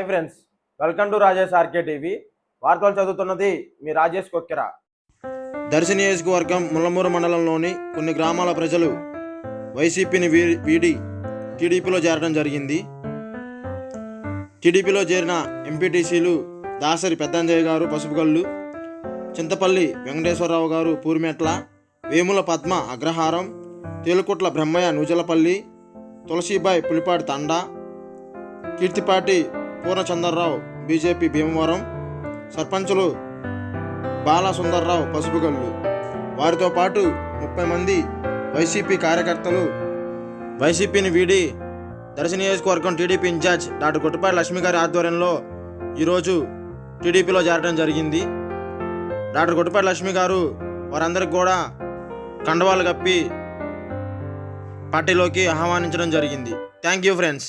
Hi friends welcome to Rajesh RK TV. వార్తలు చదువుతున్నది మీ రాజేష్ కొక్కెర. దర్శి నియోజకవర్గం ముల్లమూరు మండలంలోని కొన్ని గ్రామాల ప్రజలు వైసీపీని వీడి టీడీపీలో చేరడం జరిగింది. టీడీపీలో చేరిన ఎంపీటీసీలు దాసరి పెద్దంజయ్య గారు పసుపుగల్లు చింతపల్లి వెంకటేశ్వరరావు గారు పూర్మెట్ల వేముల పద్మ అగ్రహారం తేలుకుట్ల బ్రహ్మయ్య నూజలపల్లి తులసీబాయ్ పులిపాటి తండా కీర్తిపాటి పూర్ణచందర్రావు బీజేపీ భీమవరం సర్పంచులు బాలసుందర్రావు పసుపుగల్లు. వారితో పాటు ముప్పై మంది వైసీపీ కార్యకర్తలు వైసీపీని వీడి దర్శ నియోజకవర్గం TDP in-charge doctor Kottupati Lakshmi గారి ఆధ్వర్యంలో ఈరోజు టీడీపీలో చేరడం జరిగింది. డాక్టర్ కొట్టుపాటి లక్ష్మి గారు వారందరికి కూడా కండవాలు కప్పి పార్టీలోకి ఆహ్వానించడం జరిగింది. Thank you friends.